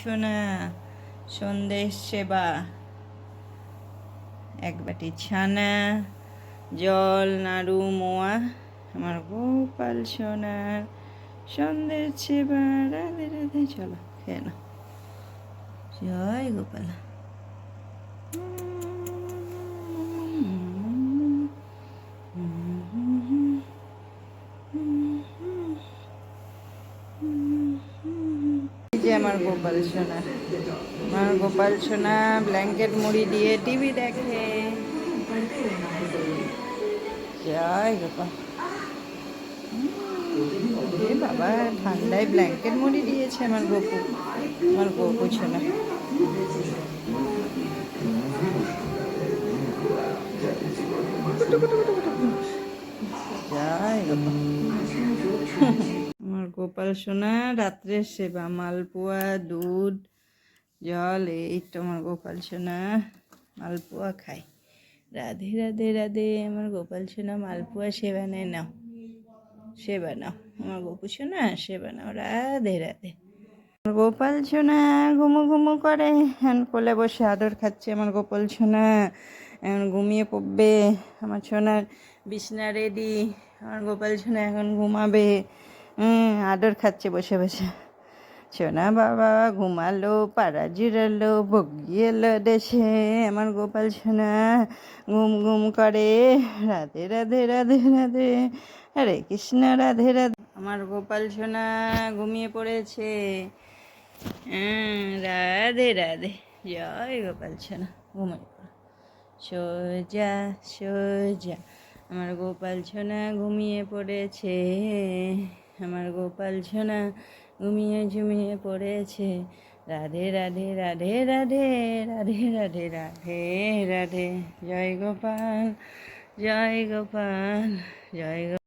ছোনা সন্দেশ সেবা। এক বাটি ছানা, জল, নাড়ু, মোয়া, আমার গোপাল সোনার সন্দেশ সেবা। রাধে রাধে, চলো, খেয়ে না জয় গোপাল এই যে আমার গোপাল সোনা। আমার গোপাল সোনা ব্ল্যাঙ্কেট মুড়ি দিয়ে টিভি দেখে। জয় গোপাল। বাবা, ঠান্ডায় ব্ল্যাঙ্কেট মুড়ি দিয়েছে আমার গোপু আমার গোপু সোনা। জয় গোপাল। গোপাল সোনা রাত্রের সেবা, মালপোয়া, দুধ, জল, এই তো আমার গোপাল সোনা মালপোয়া খাই। রাধে রাধে রাধে, আমার গোপাল সোনা মালপোয়া সেবা নেয় নাও, সেবা নাও, আমার গোপু সোনা, সেবা নাও, রাধে রাধে। আমার গোপাল সোনা ঘুমু ঘুমু করে কোলে বসে আদর খাচ্ছে আমার গোপাল সোনা এখন ঘুমিয়ে পড়বে, আমার সোনার বিছনা রেডি আমার গোপাল সোনা এখন ঘুমাবে। আদর খাচ্ছে বসে বসে। সোনা বাবা ঘুমালো, পাড়া জিরালো বগিয়ে এলো দেশে। আমার গোপাল সোনা ঘুম ঘুম করে। রাধে রাধে রাধে রাধে। হরে কৃষ্ণ, রাধে রাধে। আমার গোপাল সোনা ঘুমিয়ে পড়েছে। রাধে রাধে। জয় গোপাল সোনা, ঘুমিয়ে সোজা সোজা। আমার গোপাল সোনা ঘুমিয়ে পড়েছে। আমার গোপাল সোনা ঘুমিয়ে ঝুমিয়ে পড়েছে। রাধে রাধে রাধে রাধে রাধে রাধে রাধে রাধে। জয় গোপাল জয় গোপাল, জয়